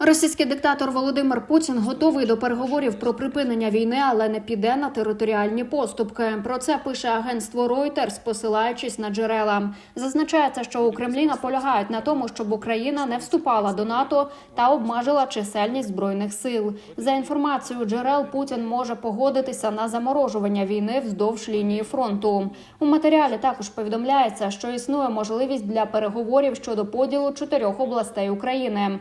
Російський диктатор Володимир Путін готовий до переговорів про припинення війни, але не піде на територіальні поступки. Про це пише агентство Reuters, посилаючись на джерела. Зазначається, що у Кремлі наполягають на тому, щоб Україна не вступала до НАТО та обмежила чисельність збройних сил. За інформацією джерел, Путін може погодитися на заморожування війни вздовж лінії фронту. У матеріалі також повідомляється, що існує можливість для переговорів щодо поділу чотирьох областей України: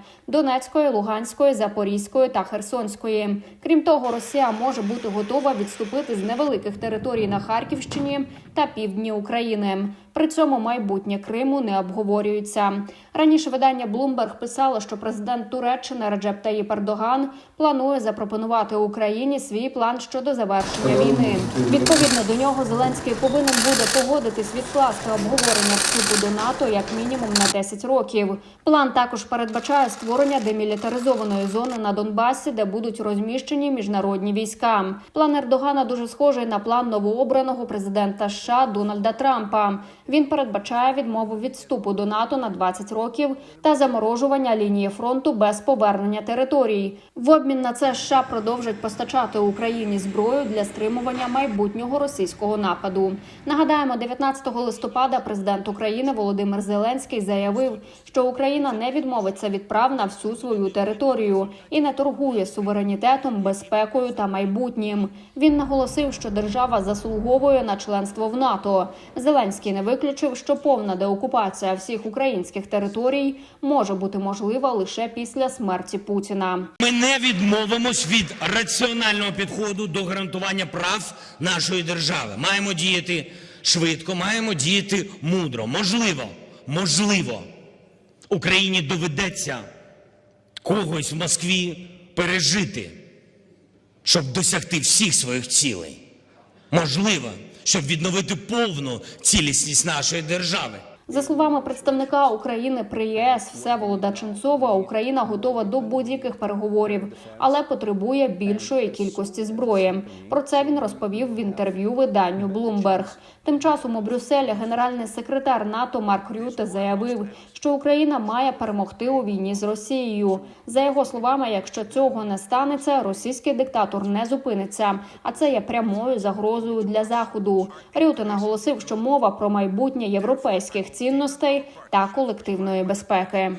Донецької, Луганської, Запорізької та Херсонської. Крім того, Росія може бути готова відступити з невеликих територій на Харківщині та півдні України. При цьому майбутнє Криму не обговорюється. Раніше видання Bloomberg писало, що президент Туреччини Реджеп Таїп Ердоган планує запропонувати Україні свій план щодо завершення війни. Відповідно до нього Зеленський повинен буде погодитись відкласти обговорення вступу до НАТО як мінімум на 10 років. План також передбачає створення демілітаризованої зони на Донбасі, де будуть розміщені міжнародні війська. План Ердогана дуже схожий на план новообраного президента США Дональда Трампа. Він передбачає відмову від вступу до НАТО на 20 років та заморожування лінії фронту без повернення територій. В обмін на це США продовжать постачати Україні зброю для стримування майбутнього російського нападу. Нагадаємо, 19 листопада президент України Володимир Зеленський заявив, що Україна не відмовиться від прав на всю свою територію і не торгує суверенітетом, безпекою та майбутнім. Він наголосив, що держава заслуговує на членство в НАТО. Зеленський не виключив, що повна деокупація всіх українських територій може бути можлива лише після смерті Путіна. Ми не відмовимось від раціонального підходу до гарантування прав нашої держави. Маємо діяти швидко, маємо діяти мудро. Можливо, можливо, Україні доведеться когось в Москві пережити, щоб досягти всіх своїх цілей. Можливо, щоб відновити повну цілісність нашої держави. За словами представника України при ЄС Всеволода Ченцова, Україна готова до будь-яких переговорів, але потребує більшої кількості зброї. Про це він розповів в інтерв'ю виданню Bloomberg. Тим часом у Брюсселі генеральний секретар НАТО Марк Рюте заявив, що Україна має перемогти у війні з Росією. За його словами, якщо цього не станеться, російський диктатор не зупиниться. А це є прямою загрозою для заходу. Рюте наголосив, що мова про майбутнє європейських цінностей та колективної безпеки.